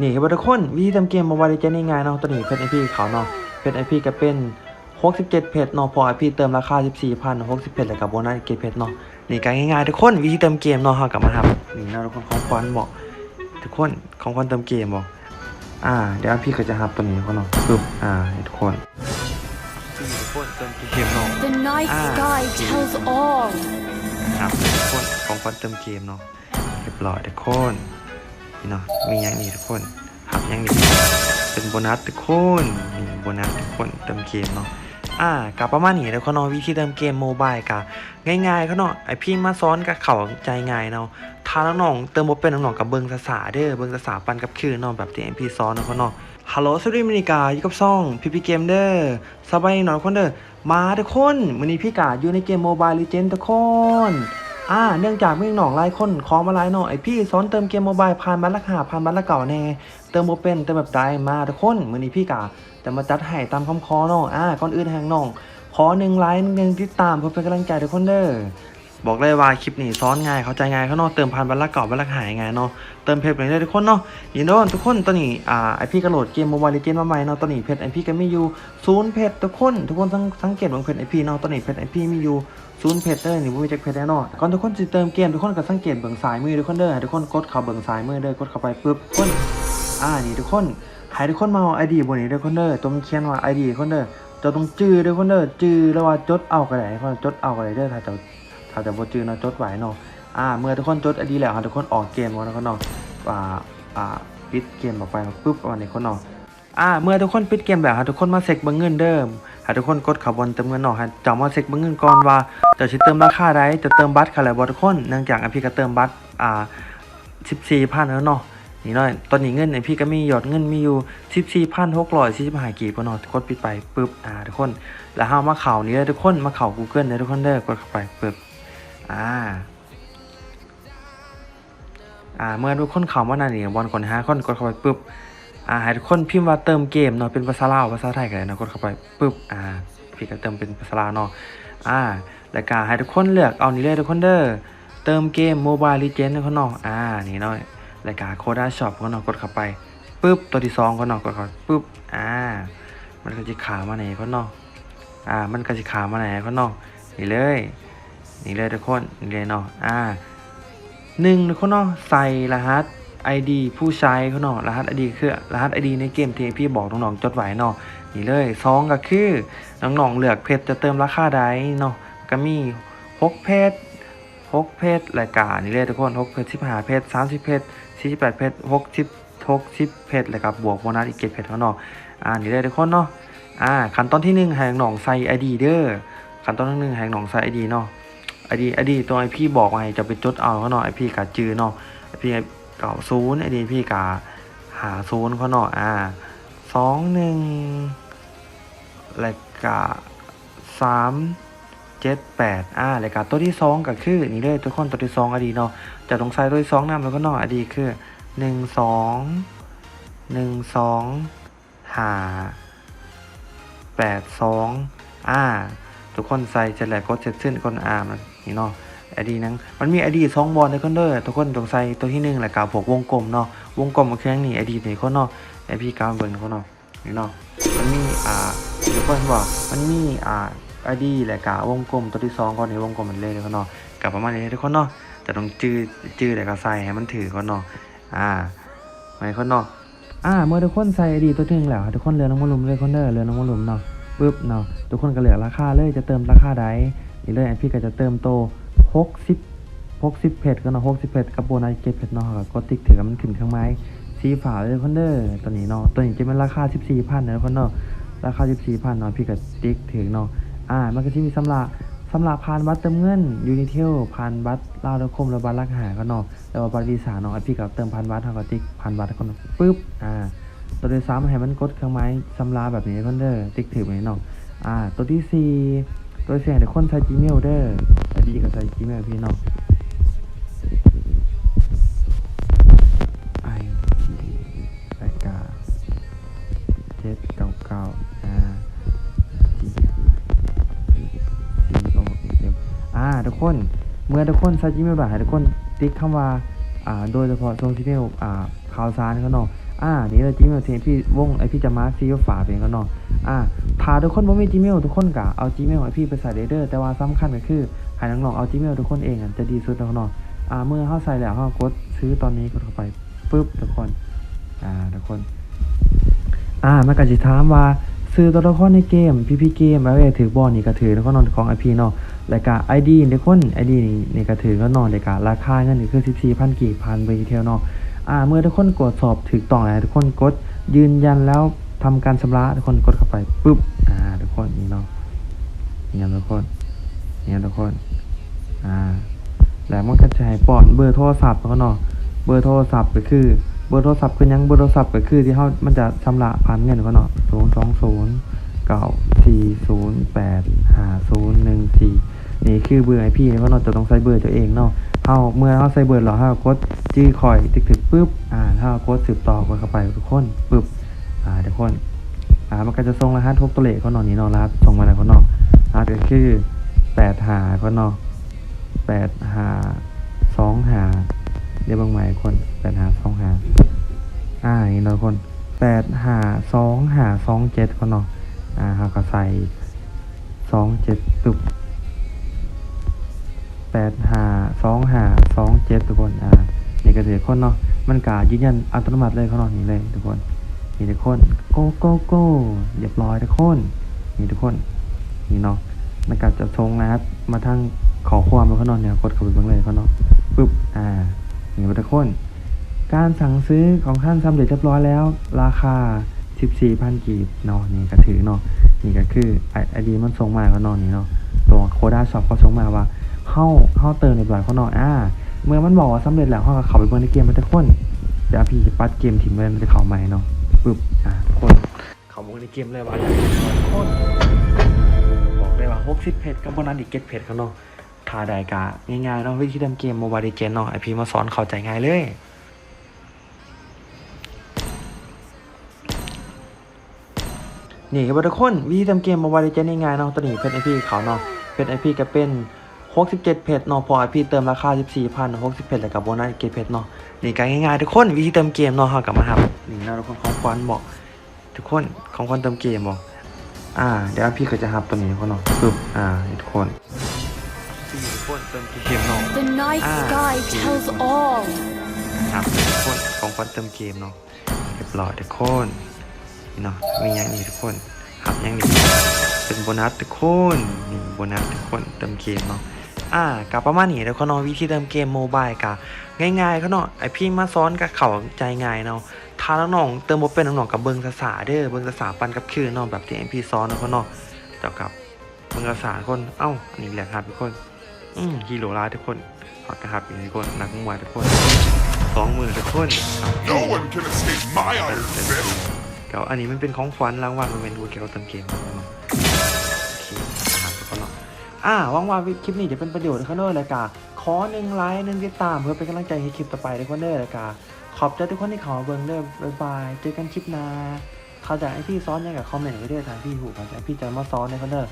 นี่ครับทุกคนวิธีทำเกมมาไวเลยจะง่ายๆเนาะตัวนี้เพชรไอพีเขาเนาะเพชรไอพีก็เป็น67เพชรเนาะพอไอพีเติมราคา 14,000 60เพชรแล้วกับโบนัสเกตเพชรเนาะนี่ก็ง่ายๆทุกคนวิธีเติมเกมเนาะเฮากลับมาทำนี่เนาะทุกคนของควันบอกทุกคนของควันเติมเกมบอกอ่าเดี๋ยวพี่ก็จะหับตัวนี้เขาเนาะปึ๊บอ่าให้ทุกคนนี่ทุกคนเติมเกมเนาะ The night Ah. sky tells all. ครับทุกคนของควันเติมเกมเนาะเรียบร้อยทุกคน นี่เนาะมีอย่างนี้ทุกคนหับอย่างนี้เป็นโบนัสทุกคนนี่โบนัสทุกคนเติมเกมเนาะอ่ากับประมาณนี้แล้วเขาเนาะวิธีเติมเกมโมบายกะง่ายๆเขาเนาะไอพี่มาซ้อนกับเขาใจง่ายเนาะถ้าน้องเติมบ่เป็นน้องๆกับเบิงภาษาเด้อเบิงภาษาปันกับคือเนาะแบบที่ไอพี่ซ้อนเนาะเขาเนาะฮัลโหลสวัสดีมินิกาอยู่กับซ่องพี่พี่เกมเด้อสบายหน่อยคนเด้อมาทุกคนวันนี้พี่กาอยู่ในเกมโมบายลีเจนทุกคน อ่า เนื่องจากมีหนองหลายคนขอมาหลายหน่อยไอพี่สอนเติมเกมโมบายผ่านบัตรละหาผ่านบัตรละเก่าแน่เติมโมเป็นเติมแบบใดมาทุกคนมือนี้พี่กาจะมาจัดให้ตามคำขอน้องอ่าก่อนอื่นแห่งน้องขอหนึ่งไลค์หนึ่งติดตามเพื่อเป็นกำลังใจทุกคนเด้อ บอกเลยว่าคลิปนี้ซ้อนง่ายเข้าใจง่ายเขาเนาะเติมพันบัตรละเก่าบัตรละหายง่ายเนาะเติมเพชรไปเลยทุกคนเนาะยินดีต้อทุกคนตอนนี้อ่าไอพี่กระโหลดเกมโมบายเลเจนมาใหม่เนาะตอนนี้เพชรไอพี่ก็มีอยู่ศูนย์เพชรทุกคนทุกคนสังสังเกตว่าเพชรไอพี่เนาะตอนนี้เพชรไอพี่มีอยู่ศูนย์เพชรเด้อนี่บ่มีจักเพชรแน่นอนก่อนทุกคนสิเติมเกมทุกคนก็สังเกตเบิ่งซ้ายมือทุกคนเด้อทุกคนกดเข้าเบิ่งซ้ายมือเด้อกดเข้าไปปุ๊บคนอ่านี่ทุกคนให้ทุกคนมาเอา ID บนนี้เด้อคนเด้อตัวมันเขียนว่า ID คนเด้อจะต้องจื้อเด้อคนเด้อจื้อแล้วว่าจดเอาก็ได้คนจดเอาก็ได้เด้อถ้าจะ ถ้าจะบ่จื้อเนาะจดไว้เนาะอ่าเมื่อทุกคนจด ID แล้วให้ทุกคนออกเกมก่อนนะคนเนาะอ่าอ่าปิดเกมออกไปปุ๊บวันนี้คนเนาะอ่าเมื่อทุกคนปิดเกมแล้วให้ทุกคนมาเช็คเบิ่งเงินเดิมให้ทุกคนกดขับบนเติมเงินเนาะให้จำมาเช็คเบิ่งเงินก่อนว่าจะสิเติมราคาใดจะเติมบัตรค่ะแล้วบ่ทุกคนเนื่องจากอพี่ก็เติมบัตรอ่า14,000แล้วเนาะนี่เนาะตอนนี้เงินไอพี่ก็มียอดเงินมีอยู่14,645กีบเนาะทุกคนปิดไปปึ๊บอ่าทุกคนแล้วเฮามาเข้านี่เลยทุกคนมาเข้า Google เลยทุกคนเด้อกดเข้าไปปึ๊บ อ่าอ่าเมื่อทุกคนเข้ามาน้านี่บอลคนหาคนกดเข้าไปปึ๊บอ่าให้ทุกคนพิมพ์ว่าเติมเกมเนาะเป็นภาษาลาวภาษาไทยกันเลยนะกดเข้าไปปึ๊บอ่าพี่ก็เติมเป็นภาษาลาวเนาะอ่าแล้วก็ให้ทุกคนเลือกเอานี่เลยทุกคนเด้อเติมเกมโมบายลีเจนด์เขาเนาะอ่านี่เนาะแล้วก็โคด้าช็อปเขาเนาะกดเข้าไปปึ๊บตัวที่สองเขาเนาะกดเข้าไปปึ๊บอ่ามันก็จะขามาไหนเขาเนาะอ่ามันก็จะขามาไหนเขาเนาะนี่เลย นี่เลยทุกคนนี่เลยเนาะอ่าหนึ่งเขาเนาะใส่รหัส ID ผู้ใช้เขาเนาะรหัส ID คือรหัส ID ในเกมที่พี่บอกน้องๆจดไว้เนาะนี่เลยสองก็คือน้องๆเลือกเพชรจะเติมราคาใดเนาะก็มีหกเพชรหกเพชรรายการนี่เลยทุกคนหกเพชรสิบห้าเพชรสามสิบเพชรสี่สิบแปดเพชรหกสิบหกสิบเพชรแล้วก็บบวกโบนัสอีกเจ็ดเพชรเขาเนาะอ่านี่เลยทุกคนเนาะอ่าขั้นตอนที่หนึ่งให้น้องใส่ ID เด้อขั้นตอนที่หนึ่งให้น้องใส่ ID เนาะ อดีไอดีตัวไอพี่บอกไงจะไปจดเอาเขาเนาะไอพี่กาจือเนาะไอพี่เก่าศูนย์ไอดีพี่กาหาศูนย์เขาเนาะอ่าสองหนึ่งแล้วก็สามเจ็ดแปดอ่าแล้วก็ตัวที่สองก็คือนี่เลยทุกคนตัวที่สองอดีเนาะจะต้องใส่ตัวที่สองนำแล้วก็เนาะอดีคือหนึ่งสองหนึ่งสองหาแปดสองอ่าทุกคนใส่เสร็จแล้วกดเสร็จสิ้นคนอ่าน นี่เนาะไอดีนั้นมันมีไอดีสองบอลในคอนเดอร์ทุกคนต้องใส่ตัวที่หนึ่งแหละกับพวกวงกลมเนาะวงกลมมันคือองนี้ไอดีในคนเนาะไอพี่กาวเบิร์นเขาเนาะนี่เนาะมันมีอ่าทุกคนบอกมันมีอ่าไอดีแหละกับวงกลมตัวที่สองก่อนในวงกลมมันเลยเขาเนาะกับประมาณนี้ทุกคนเนาะจะต้องจื้อจื้อแหละก็ใส่ให้มันถือเขาเนาะอ่าไม่คนเนาะอ่าเมื่อทุกคนใส่ไอดีตัวที่หนึ่งแล้วทุกคนเลือน้องมาลุมเลยคอนเดอร์เลือน้องมาลุมเนาะปุ๊บเนาะทุกคนก็เหลือราคาเลยจะเติมราคาใด นี่เลยไอพี่ก็จะเติมโต60 60เพชรก็เนาะ60เพชรกับโบนัสเก็บเพชรเนาะก็กดติ๊กถือกับมันขึ้นข้างไม้สีฝาเลยคนเด้อตัวนี้เนาะตัวนี้จะเป็นราคา 14,000นะคนเนาะราคา 14,000เนาะพี่ก็ติ๊กถือเนาะอ่ามันก็จะมีสำหรับสำหรับผ่านบัตรเติมเงินยูนิเทลผ่านบัตรลาวดคมและบัตรลักหาก็เนาะแล้วบัตรวีซ่าเนาะไอพี่ก็เติมผ่านบัตรทางก็ติ๊กผ่านบัตรคนปุ๊บอ่าตัวที่สามให้มันกดเครื่องไม้สำลาแบบนี้คอนเดอร์ติ๊กถือไว้เนาะอ่าตัวที่สี่ ตัวที่สี่เดี๋ยวคนใช้ Gmail เด้อไอดีก็ใช้ Gmail พี่เนาะ i d รายกาเจ็ดเก้าเก้าอ่า g c o m อ่าทุกคนเมื่อทุกคนใช้ Gmail ได้ให้ทุกคนติ๊กคำว่าอ่าโดยเฉพาะช่วงที่เมลอ่าข่าวสารเขาเนาะ อ่านี่เลย Gmail ที่พี่วงไอพี่จะมาร์คซีฝาเป็นก็เนาะอ่าถ้าทุกคนบ่มี Gmail ทุกคนก็เอา Gmail ไอพี่ไปใส่เด้อแต่ว่าสำคัญก็คือให้น้องๆเอา Gmail ทุกคนเองอะจะดีสุดแล้วเนาะอ่าเมื่อเฮาใส่แล้วเฮากดซื้อตอนนี้กดเข้าไปปึ๊บทุกคนอ่าทุกคนอ่ามันก็สิถามว่าซื้อตัวละครในเกมพี่พี่เกมแล้วถือบอลนี่ก็ถือแล้วก็นอนของ IP เนาะแล้วก็ ID ทุกคน ID นี่นี่ก็ถือก็นอนแล้วก็ราคาเงินนี่คือ14,000กี่พันไปเที่ยวเนาะ อ่าเมื่อทุกคนกดสอบถูกต้องแล้วทุกคนกดยืนยันแล้วทำการชำระทุกคนกดเข้าไปปุ๊บอ่าทุกคนนี่เนาะเนี่นะทุกคนเนี่นะทุกคนอ่าแล้วมันก็จะให้ป้อนเบอร์โทรศัพท์แล้วก็เนาะเบอร์โทรศัพท์ก็คือเบอร์โทรศัพท์คือยังเบอร์โทรศัพท์ก็คือที่เขามันจะชำระผ่านเงินก็เนาะศูนย์สองศูนย์เก้าสี่ศูนย์แปดห้าศูนย์หนึ่งสี่นี่คือเบอร์ไอพี่ก็เนาะจะต้องใส่เบอร์ตัวเองเนาะ เอาเมื่อเขาใส่เบอร์เราเขากดจี้คอยติ๊กถึกปุ๊บอ่าถ้ากดสืบต่อกดเข้าไปทุกคนปุ๊บอ่าทุกคนอ่ามันก็จะส่งรหัสทบตัวเลขเขานาะนี่เนาะรหัสส่งมาแล้วเขาเนาะรหัสก็คือแปดหาเขานาะแปดหาสองหาเดี๋ยวบางหม่คนแปดหาสองหาอ่านี่เราะคนแปดหาสองหาสองเจ็ดคนเนาะอ่าเราก็ใส่สองเจ็ดตุ๊ก แปดหาสองหาสองเจ็ดทุกคนอ่านี่ก็เสียคนเนาะมันกายืนยันอัตโนมัติเลยเขาเนาะนี่เลยทุกคนนี่ทุกคนโกโกโก้เรียบร้อยทุกคนนี่ทุกคนนี่เนาะมันก็จะทรงนะครับ มาทางขอความแล้วเขาเนาะเนี่ยกดเข้าไปเบิ่งเลยเขาเนาะปึ๊บอ่านี่ทุกคน การสั่งซื้อของท่านสำเร็จเรียบร้อยแล้ว ราคา 14,000กีบเนาะนี่ก็ถือเนาะนี่ก็คือไอไอดีมันส่งมาก็เนอนนี่เนาะตัวโคด้าช็อปเขาส่งมาว่า เข้าเข้าเติมเรียบร้อยเขาเนาะอ่าเมื่อมันบอกว่าสำเร็จแล้วเขาก็เข้าไปเบิ่งในเกมมันจะคนเดี๋ยวพี่จะปัดเกมทิ้งไว้มันจะเข้าใหม่เนาะปึ๊บอ่าคน เข้าเบิ่งในเกมเลยว่าทุกคนบอกเลยว่า60เพจกับโบนัสอีก7เพจเขาเนาะถ้าได้กะง่ายๆเนาะวิธีทำเกมโมบายเกมเนาะไอพีมาสอนเข้าใจง่ายเลยนี่ครับทุกคนวิธีทำเกมโมบาไวเลยจะง่ายๆเนาะตัวนี้เพชรไอพีเขาเนาะเพชรไอพีก็เป็น 67 เพชรเนาะพอไอพีเติมราคา 14,000 60 เพชรแล้วกับโบนัสเกตเพชรเนาะนี่ก็ง่ายๆทุกคนวิธีเติมเกมเนาะเฮากลับมาครับนี่เนาะทุกคนของควันบอกทุกคนของควันเติมเกมบอกอ่าเดี๋ยวพี่ก็จะหับตัวนี้เขาเนาะปึ๊บอ่านี่ทุกคนทุกคนเติมเกมเนาะ The night Ah, sky tells all. ครับทุกคนของควันเติมเกมเนาะเรียบร้อยทุกคนนี่เนาะมีอย่างนี้ทุกคนครับอย่างนี้เป็นโบนัสทุกคนนี่โบนัสทุกคนเติมเกมเนาะ อ่ากับประมาณนี้แล้วเขาเนาะวิธีเติมเกมโมบายกะง่ายๆเขาเนาะไอพี่มาซ้อนกับเขาใจง่ายเนาะถ้าน้องๆเติมบ่เป็นน้องๆกับเบิงภาษาเด้อเบิงภาษาปันกับคือเนาะแบบที่ไอพี่ซ้อนเนาะเขาเนาะเจ้ากับเบิงภาษาคนเอ้าอันนี้แหละครับทุกคน อืมฮีโร่ร้ายทุกคนขอกระหับอีกทุกคนนักมวยทุกคนสองมือทุกคนครับ No one can escape my iron fist. เกี่ยวอันนี้มันเป็นของขวัญรางวัลมันเป็นกูเกี่ยวกับเติมเกมครับเนาะ อ่าหวังว่าคลิปนี้จะเป็นประโยชน์นะครับเนอร์เลยกาขอหนึ่งไลค์หนึ่งติดตามเพื่อเป็นกำลังใจให้คลิปต่อไปในคันเนอร์เลยกาขอบใจทุกคนที่เขอมาเบิ้งเด้อบ๊ายบายเจอกันคลิปหน้าเขาใจะให้พี่ซ้อนยังกับคอมเมนต์ไว้ด้วยทางพี่หูเขาใจะพี่จะมาซ้อนในคอนเนอร์